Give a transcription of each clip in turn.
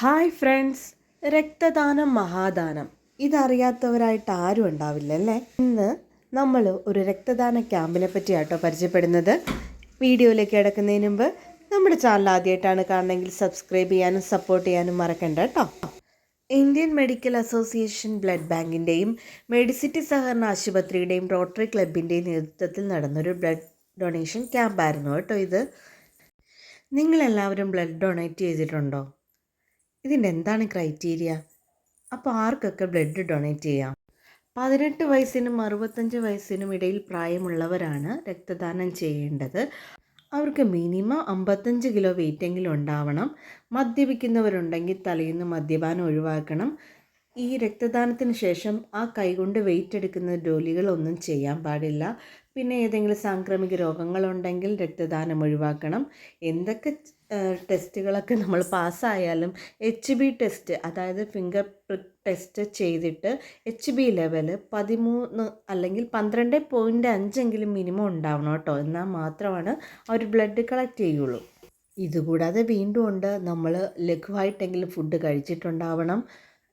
Hi friends. രക്തദാനം മഹാദാനം. ഇതറിയാത്തവരായിട്ട് ആരും ഉണ്ടാവില്ല അല്ലേ ഇന്ന് നമ്മൾ ഒരു രക്തദാന ക്യാമ്പിനെ പറ്റിയാട്ടോ പരിചയപ്പെടുന്നത്. വീഡിയോയിലേക്ക് കിടക്കുന്നതിന് മുമ്പ് നമ്മുടെ ചാനൽ ആദ്യമായിട്ടാണ് കാണുന്നതെങ്കിൽ സബ്സ്ക്രൈബ് ചെയ്യാനും സപ്പോർട്ട് ചെയ്യാനും മറക്കണ്ട കേട്ടോ ഇന്ത്യൻ മെഡിക്കൽ അസോസിയേഷൻ ബ്ലഡ് ബാങ്കിന്റെയും മെഡിസിറ്റി സഹകരണ ആശുപത്രിയുടെയും റോട്ടറി ക്ലബിന്റെയും നേതൃത്വത്തിൽ നടന്നൊരു ബ്ലഡ് ഡൊണേഷൻ ക്യാമ്പായിരുന്നു കേട്ടോ ഇത്. നിങ്ങളെല്ലാവരും ബ്ലഡ് ഡൊണേറ്റ് ചെയ്തിട്ടുണ്ടോ? ഇതിന്റെ എന്താണ് ക്രൈറ്റീരിയ അപ്പോൾ ആർക്കൊക്കെ ബ്ലഡ് ഡൊണേറ്റ് ചെയ്യാം? പതിനെട്ട് വയസ്സിനും അറുപത്തഞ്ച് വയസ്സിനും ഇടയിൽ പ്രായമുള്ളവരാണ് രക്തദാനം ചെയ്യേണ്ടത്. അവർക്ക് മിനിമം അമ്പത്തഞ്ച് കിലോ വെയിറ്റെങ്കിലും ഉണ്ടാവണം. മദ്യപിക്കുന്നവരുണ്ടെങ്കിൽ തലേന്ന് മദ്യപാനം ഒഴിവാക്കണം. ഈ രക്തദാനത്തിന് ശേഷം ആ കൈകൊണ്ട് വെയിറ്റ് എടുക്കുന്ന ജോലികളൊന്നും ചെയ്യാൻ പാടില്ല. പിന്നെ ഏതെങ്കിലും സാംക്രമിക രോഗങ്ങളുണ്ടെങ്കിൽ രക്തദാനം ഒഴിവാക്കണം. എന്തൊക്കെ ടെസ്റ്റുകളൊക്കെ നമ്മൾ പാസ്സായാലും എച്ച് ബി ടെസ്റ്റ് അതായത് ഫിംഗർ പ്രിക്ക് ടെസ്റ്റ് ചെയ്തിട്ട് എച്ച് ബി ലെവൽ പതിമൂന്ന് അല്ലെങ്കിൽ പന്ത്രണ്ട് പോയിന്റ് അഞ്ചെങ്കിലും മിനിമം ഉണ്ടാവണം കേട്ടോ. എന്നാൽ മാത്രമാണ് അവർ ബ്ലഡ് കളക്ട് ചെയ്യുള്ളൂ. ഇതുകൂടാതെ വീണ്ടും ഉണ്ട്. നമ്മൾ ലഘുവായിട്ടെങ്കിലും ഫുഡ് കഴിച്ചിട്ടുണ്ടാവണം.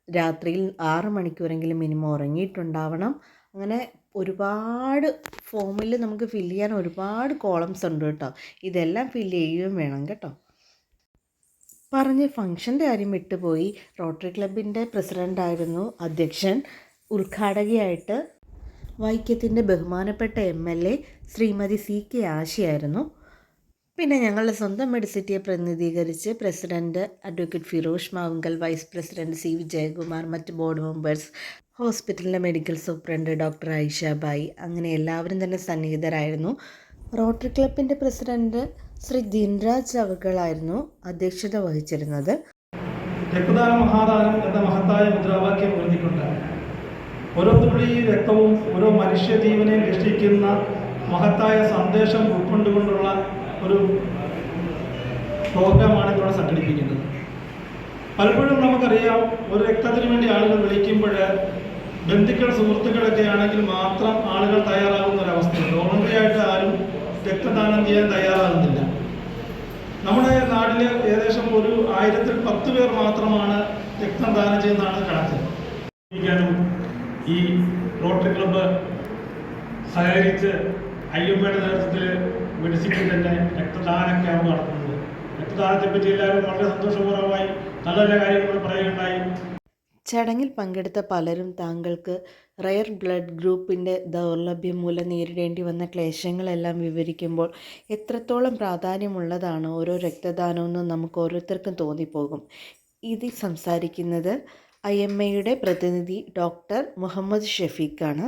രാത്രിയിൽ ആറ് മണിക്കൂറെങ്കിലും മിനിമം ഉറങ്ങിയിട്ടുണ്ടാവണം. അങ്ങനെ ഒരുപാട് ഫോമിൽ നമുക്ക് ഫില്ല് ചെയ്യാൻ ഒരുപാട് കോളംസ് ഉണ്ട് കേട്ടോ. ഇതെല്ലാം ഫില്ല് ചെയ്യുകയും വേണം കേട്ടോ. പറഞ്ഞ് ഫംഗ്ഷന്റെ കാര്യം വിട്ടുപോയി റോട്ടറി ക്ലബിന്റെ പ്രസിഡന്റായിരുന്നു അധ്യക്ഷൻ ഉദ്ഘാടകയായിട്ട് വൈക്കത്തിന്റെ ബഹുമാനപ്പെട്ട M L A Shrimati C K ആശയായിരുന്നു പിന്നെ ഞങ്ങളുടെ സ്വന്തം മെഡിസിറ്റിയെ പ്രതിനിധീകരിച്ച് president advocate Firosh Mavunkal vice president C V Jayakumar മറ്റ് ബോർഡ് മെമ്പേഴ്സ് ഹോസ്പിറ്റലിലെ medical superintendent doctor Aisha Bai. അങ്ങനെ എല്ലാവരും തന്നെ സന്നിഹിതരായിരുന്നു. റോട്ടറി ക്ലബിന്റെ പ്രസിഡന്റ് ശ്രീ ദിൻരാജ് അവകളായിരുന്നു അധ്യക്ഷത വഹിച്ചിരുന്നത്. രക്തദാനം മഹാദാനം എന്ന മഹത്തായ മുദ്രാവാക്യം ഉയർത്തിക്കൊണ്ട് ഓരോ രക്തവും ഓരോ മനുഷ്യജീവനെ രക്ഷിക്കുന്ന മഹത്തായ സന്ദേശം ഉൾക്കൊണ്ടുകൊണ്ടുള്ള ഒരു പ്രോഗ്രാമാണ് ഇവിടെ സംഘടിപ്പിക്കുന്നത്. പലപ്പോഴും നമുക്കറിയാം ഒരു രക്തത്തിന് വേണ്ടി ആളുകൾ വിളിക്കുമ്പോൾ ബന്ധുക്കൾ സുഹൃത്തുക്കളൊക്കെ ആണെങ്കിൽ മാത്രം ആളുകൾ തയ്യാറാകുന്ന ഒരവസ്ഥയുണ്ട് വോളണ്ടറി ആയിട്ട് ആരും രക്തദാനം ചെയ്യാൻ തയ്യാറാകുന്നില്ല. നമ്മുടെ നാട്ടിൽ ഏകദേശം ഒരു ആയിരത്തിൽ പത്ത് പേർ മാത്രമാണ് രക്തം ദാനം ചെയ്യുന്നതാണ് കണക്ക്. ഈ റോട്ടറി ക്ലബ്ബ് സഹകരിച്ച് അയ്യപ്പയുടെ നേതൃത്വത്തിൽ മെഡിസിനിൽ തന്നെ രക്തദാന ക്യാമ്പ് നടത്തുന്നത്. രക്തദാനത്തെ പറ്റി എല്ലാവരും വളരെ സന്തോഷപൂർവമായി ചടങ്ങിൽ പങ്കെടുത്ത പലരും താങ്കൾക്ക് റയർ ബ്ലഡ് ഗ്രൂപ്പിന്റെ ദൗർലഭ്യം മൂലം നേരിടേണ്ടി വന്ന ക്ലേശങ്ങളെല്ലാം വിവരിക്കുമ്പോൾ എത്രത്തോളം പ്രാധാന്യമുള്ളതാണ് ഓരോ രക്തദാനമെന്ന് നമുക്ക് ഓരോരുത്തർക്കും തോന്നിപ്പോകും. ഇതിൽ സംസാരിക്കുന്നത് ഐ എം എയുടെ പ്രതിനിധി ഡോക്ടർ മുഹമ്മദ് ഷഫീഖാണ്.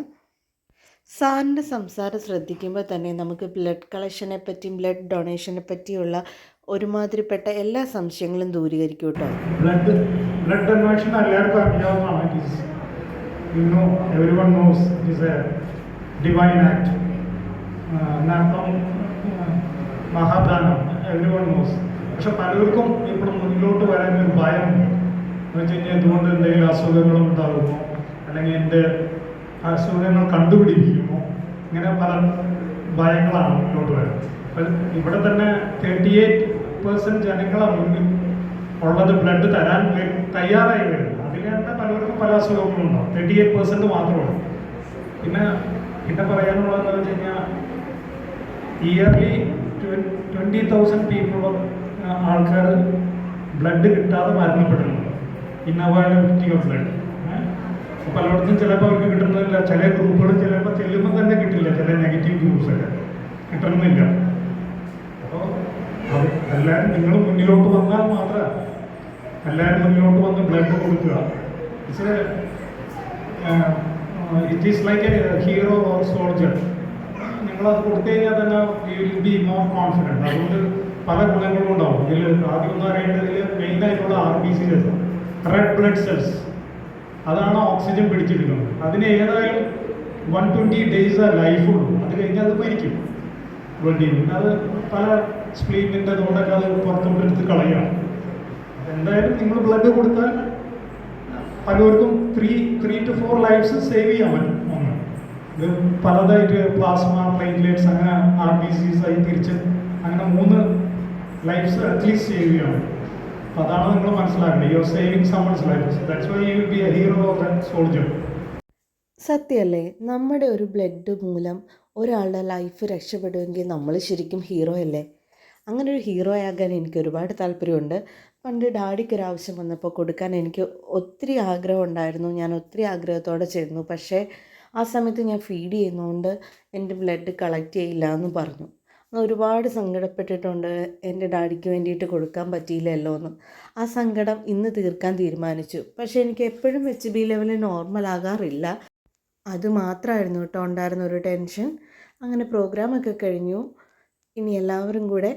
സാറിന്റെ സംസാരം ശ്രദ്ധിക്കുമ്പോൾ തന്നെ നമുക്ക് ബ്ലഡ് കളക്ഷനെ പറ്റിയും ബ്ലഡ് ഡൊണേഷനെ പറ്റിയുള്ള ഒരുമാതിരിപ്പെട്ട എല്ലാ സംശയങ്ങളും ദൂരീകരിക്കും കേട്ടോ. എല്ലാവർക്കും you know everyone a act മഹാദാനം knows പക്ഷെ പലർക്കും ഇപ്പോൾ മുന്നിലോട്ട് വരാൻ ഒരു ഭയം കഴിഞ്ഞാൽ ഇതുകൊണ്ട് എന്തെങ്കിലും അസുഖങ്ങളും ഉണ്ടാകുമോ? അല്ലെങ്കിൽ എന്റെ അസുഖങ്ങൾ കണ്ടുപിടിക്കുമോ ഇങ്ങനെ പല ഭയങ്ങളാണ് മുന്നോട്ട് വരുന്നത് ഇവിടെ തന്നെ തേർട്ടി എയ്റ്റ് പേഴ്സന്റ് ജനങ്ങളെ മുന്നിൽ ഉള്ളത് ബ്ലഡ് തരാൻ തയ്യാറായി വരുന്നത് അതിൽ തന്നെ പലർക്കും പല അസുഖങ്ങളും ഉണ്ടാവും തേർട്ടി എയ്റ്റ് പെർസെന്റ് മാത്രമാണ്. പിന്നെ പിന്നെ പറയാനുള്ളതെന്ന് വെച്ച് കഴിഞ്ഞാൽ ഇയർലി ട്വന്റി തൗസൻഡ് പീപ്പിൾ ആൾക്കാർ ബ്ലഡ് കിട്ടാതെ മരണപ്പെടുന്നുണ്ട്. ഇന്നവാലിറ്റി ഓഫ് ബ്ലഡ് പലയിടത്തും ചിലപ്പോൾ അവർക്ക് കിട്ടുന്നില്ല. ചില ഗ്രൂപ്പുകൾ ചിലപ്പോൾ ചെല്ലുമ്പോൾ തന്നെ കിട്ടില്ല. ചില നെഗറ്റീവ് ഗ്രൂപ്പ്സൊക്കെ കിട്ടണമെന്നില്ല അപ്പോൾ എല്ലാവരും നിങ്ങൾ മുന്നിലോട്ട് വന്നാൽ മാത്രം എല്ലാവരും മുന്നിലോട്ട് വന്ന് ബ്ലഡ് കൊടുക്കുക. It is like a hero or soldier നിങ്ങളത് കൊടുത്തു കഴിഞ്ഞാൽ തന്നെ you will be more confident അതുകൊണ്ട് പല ഗുണങ്ങളും ഉണ്ടാവും. ഇതിൽ ആദ്യം ഒന്ന് അറിയേണ്ടതിൽ മെയിനായിട്ടുള്ള R B C red blood cells അതാണ് ഓക്സിജൻ പിടിച്ചെടുക്കുന്നത് അതിന് ഏതായാലും വൺ ട്വന്റി ഡേയ്സ് ലൈഫുള്ളൂ അത് കഴിഞ്ഞാൽ അത് മരിക്കും. ബ്ലഡിൽ അത് പല സ്പ്ലീനിന്റെ തോണ്ടൊക്കെ അത് പുറത്തോട്ട് എടുത്ത് കളയാം എന്തായാലും നിങ്ങൾ ബ്ലഡ് കൊടുത്താൽ പലർക്കും three three to four lifes save ചെയ്യാൻ പറ്റും. ഒന്ന് ഇത് പലതായിട്ട് പ്ലാസ്മ പ്ലേറ്റ്ലേറ്റ്സ് അങ്ങനെ ആർ ബി സീസ് ആയി തിരിച്ച് അങ്ങനെ മൂന്ന് ലൈഫ്സ് അറ്റ്ലീസ്റ്റ് സേവ് ചെയ്യാൻ പറ്റും. അപ്പൊ അതാണ് നിങ്ങൾ മനസ്സിലാക്കേണ്ടത്. Your saving someone's life that's why you will be a hero of a soldier സത്യമല്ലേ? നമ്മുടെ ഒരു ബ്ലഡ് മൂലം ഒരാളുടെ ലൈഫ് രക്ഷപ്പെടുമെങ്കിൽ നമ്മൾ ശരിക്കും ഹീറോ അല്ലേ? അങ്ങനെ ഒരു ഹീറോ ആകാൻ എനിക്ക് ഒരുപാട് താല്പര്യമുണ്ട്. പണ്ട് ഡാഡിക്ക് ഒരു ആവശ്യം വന്നപ്പോൾ കൊടുക്കാൻ എനിക്ക് ഒത്തിരി ആഗ്രഹം ഉണ്ടായിരുന്നു. ഞാൻ ഒത്തിരി ആഗ്രഹത്തോടെ ചേർന്നു പക്ഷേ ആ സമയത്ത് ഞാൻ ഫീഡ് ചെയ്യുന്നതുകൊണ്ട് എന്റെ ബ്ലഡ് കളക്ട് ചെയ്യില്ല എന്ന് പറഞ്ഞു. ഒരുപാട് സങ്കടപ്പെട്ടിട്ടുണ്ട്. എന്റെ ഡാഡിക്ക് വേണ്ടിയിട്ട് കൊടുക്കാൻ പറ്റിയില്ലല്ലോ എന്ന്. ആ സങ്കടം ഇന്ന് തീർക്കാൻ തീരുമാനിച്ചു. പക്ഷേ എനിക്ക് എപ്പോഴും എച്ച് ബി ലെവൽ നോർമൽ ആകാറില്ല. അത് മാത്രമായിരുന്നു കേട്ടോ ഉണ്ടായിരുന്ന ഒരു ടെൻഷൻ അങ്ങനെ പ്രോഗ്രാമൊക്കെ കഴിഞ്ഞു. ഇനി എല്ലാവരും കൂടെ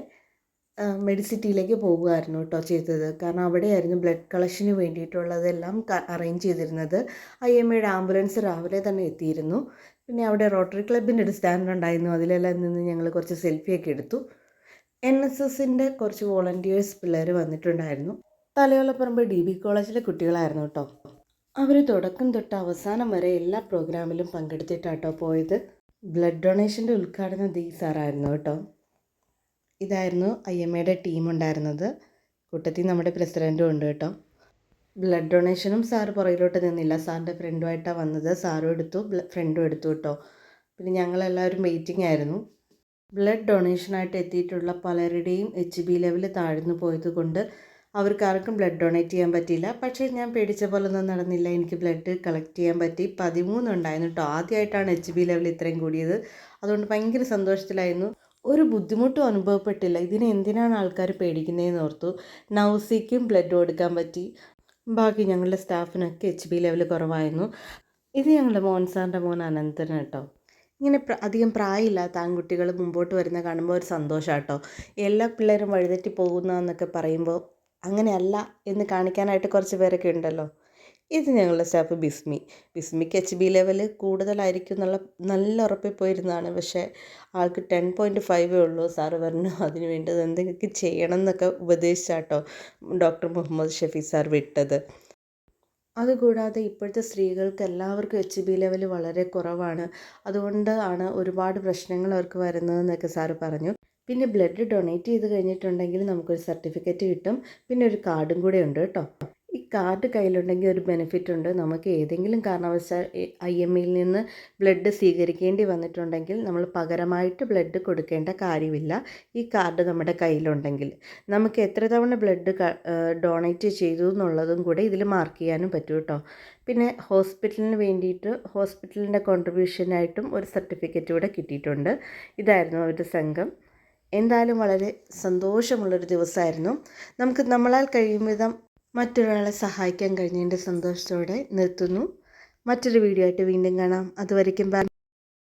മെഡിസിറ്റിയിലേക്ക് പോകുമായിരുന്നു കേട്ടോ ചെയ്തത്. കാരണം അവിടെയായിരുന്നു ബ്ലഡ് കളക്ഷന് വേണ്ടിയിട്ടുള്ളതെല്ലാം അറേഞ്ച് ചെയ്തിരുന്നത്. ഐ എം എയുടെ ആംബുലൻസ് രാവിലെ തന്നെ എത്തിയിരുന്നു. പിന്നെ അവിടെ റോട്ടറി ക്ലബിന്റെ ഒരു സ്റ്റാൻഡ് ഉണ്ടായിരുന്നു. അതിലെല്ലാം നിന്ന് ഞങ്ങൾ കുറച്ച് സെൽഫിയൊക്കെ എടുത്തു. എൻ എസ് എസിന്റെ കുറച്ച് വോളണ്ടിയേഴ്സ് പിള്ളേർ വന്നിട്ടുണ്ടായിരുന്നു. തലയോലപ്പറമ്പ് ഡി ബി കോളേജിലെ കുട്ടികളായിരുന്നു കേട്ടോ അവർ തുടക്കം തൊട്ട് അവസാനം വരെ എല്ലാ പ്രോഗ്രാമിലും പങ്കെടുത്തിട്ടാട്ടോ പോയത്. ബ്ലഡ് ഡൊണേഷന്റെ ഉദ്ഘാടനം ദീ സാറായിരുന്നു കേട്ടോ ഇതായിരുന്നു ഐ എം എയുടെ ടീം ഉണ്ടായിരുന്നത്. കൂട്ടത്തിൽ നമ്മുടെ പ്രസിഡന്റും ഉണ്ട് കേട്ടോ. ബ്ലഡ് ഡൊണേഷനും സാറ് പുറകിലോട്ട് നിന്നില്ല. സാറിന്റെ ഫ്രണ്ടുമായിട്ടാണ് വന്നത്. സാറും എടുത്തു. ഫ്രണ്ടും എടുത്തു കേട്ടോ. പിന്നെ ഞങ്ങളെല്ലാവരും വെയിറ്റിംഗ് ആയിരുന്നു. ബ്ലഡ് ഡൊണേഷനായിട്ട് എത്തിയിട്ടുള്ള പലരുടെയും എച്ച് ബി ലെവൽ താഴ്ന്നു പോയത് കൊണ്ട് അവർക്ക് ആർക്കും ബ്ലഡ് ഡൊണേറ്റ് ചെയ്യാൻ പറ്റിയില്ല. പക്ഷേ ഞാൻ പേടിച്ച പോലെ ഒന്നും നടന്നില്ല. എനിക്ക് ബ്ലഡ് കളക്ട് ചെയ്യാൻ പറ്റി. പതിമൂന്നുണ്ടായിരുന്നു കേട്ടോ. ആദ്യമായിട്ടാണ് എച്ച് ബി ലെവൽ ഇത്രയും കൂടിയത്. അതുകൊണ്ട് ഭയങ്കര സന്തോഷത്തിലായിരുന്നു. ഒരു ബുദ്ധിമുട്ടും അനുഭവപ്പെട്ടില്ല. ഇതിന് എന്തിനാണ് ആൾക്കാർ പേടിക്കുന്നതെന്ന് ഓർത്തു. നൗസിക്കും ബ്ലഡ് കൊടുക്കാൻ പറ്റി. ബാക്കി ഞങ്ങളുടെ സ്റ്റാഫിനൊക്കെ എച്ച് ബി ലെവൽ കുറവായിരുന്നു. ഇത് ഞങ്ങളുടെ മോൻ സാറിന്റെ മോൻ അനന്തൻ കേട്ടോ. ഇങ്ങനെ അധികം പ്രായമില്ലാത്ത ആൺകുട്ടികൾ മുമ്പോട്ട് വരുന്ന കാണുമ്പോൾ ഒരു സന്തോഷം കേട്ടോ എല്ലാ പിള്ളേരും വഴിതെറ്റി പോകുന്നതെന്നൊക്കെ പറയുമ്പോൾ അങ്ങനെയല്ല എന്ന് കാണിക്കാനായിട്ട് കുറച്ച് പേരൊക്കെ ഉണ്ടല്ലോ. ഇത് ഞങ്ങളുടെ സ്റ്റാഫ് ബിസ്മി. ബിസ്മിക്ക് എച്ച് ബി ലെവൽ കൂടുതലായിരിക്കും എന്നുള്ള നല്ല ഉറപ്പിൽ പോയിരുന്നതാണ്. പക്ഷേ ആൾക്ക് ടെൻ പോയിന്റ് ഫൈവേ ഉള്ളൂ. സാറ് പറഞ്ഞു അതിന് വേണ്ടത് എന്തെങ്കിലും ചെയ്യണം എന്നൊക്കെ ഉപദേശിച്ചാട്ടോ ഡോക്ടർ മുഹമ്മദ് ഷഫി സാർ വിട്ടത്. അതുകൂടാതെ ഇപ്പോഴത്തെ സ്ത്രീകൾക്ക് എല്ലാവർക്കും എച്ച് ബി ലെവൽ വളരെ കുറവാണ്. അതുകൊണ്ട് ആണ് ഒരുപാട് പ്രശ്നങ്ങൾ അവർക്ക് വരുന്നതെന്നൊക്കെ സാറ് പറഞ്ഞു. പിന്നെ ബ്ലഡ് ഡൊണേറ്റ് ചെയ്ത് കഴിഞ്ഞിട്ടുണ്ടെങ്കിൽ നമുക്കൊരു സർട്ടിഫിക്കറ്റ് കിട്ടും. പിന്നെ ഒരു കാർഡും കൂടെ ഉണ്ട് കേട്ടോ. കാർഡ് കയ്യിലുണ്ടെങ്കിൽ ഒരു ബെനിഫിറ്റ് ഉണ്ട്. നമുക്ക് ഏതെങ്കിലും കാരണവശാൽ ഐ എം ഇയിൽ നിന്ന് ബ്ലഡ് സ്വീകരിക്കേണ്ടി വന്നിട്ടുണ്ടെങ്കിൽ നമ്മൾ പകരമായിട്ട് ബ്ലഡ് കൊടുക്കേണ്ട കാര്യമില്ല. ഈ കാർഡ് നമ്മുടെ കയ്യിലുണ്ടെങ്കിൽ. നമുക്ക് എത്ര തവണ ബ്ലഡ് ഡൊണേറ്റ് ചെയ്തു എന്നുള്ളതും കൂടെ ഇതിൽ മാർക്ക് ചെയ്യാനും പറ്റും കേട്ടോ പിന്നെ ഹോസ്പിറ്റലിന് വേണ്ടിയിട്ട് ഹോസ്പിറ്റലിന്റെ കോൺട്രിബ്യൂഷനായിട്ടും ഒരു സർട്ടിഫിക്കറ്റ് കൂടെ കിട്ടിയിട്ടുണ്ട്. ഇതായിരുന്നു അവരുടെ സംഘം. എന്തായാലും വളരെ സന്തോഷമുള്ളൊരു ദിവസമായിരുന്നു. നമുക്ക് നമ്മളാൽ കഴിയും വിധം മറ്റൊരാളെ സഹായിക്കാൻ കഴിഞ്ഞതിന്റെ സന്തോഷത്തോടെ നിർത്തുന്നു. മറ്റൊരു വീഡിയോ ആയിട്ട് വീണ്ടും കാണാം. അതുവരയ്ക്കും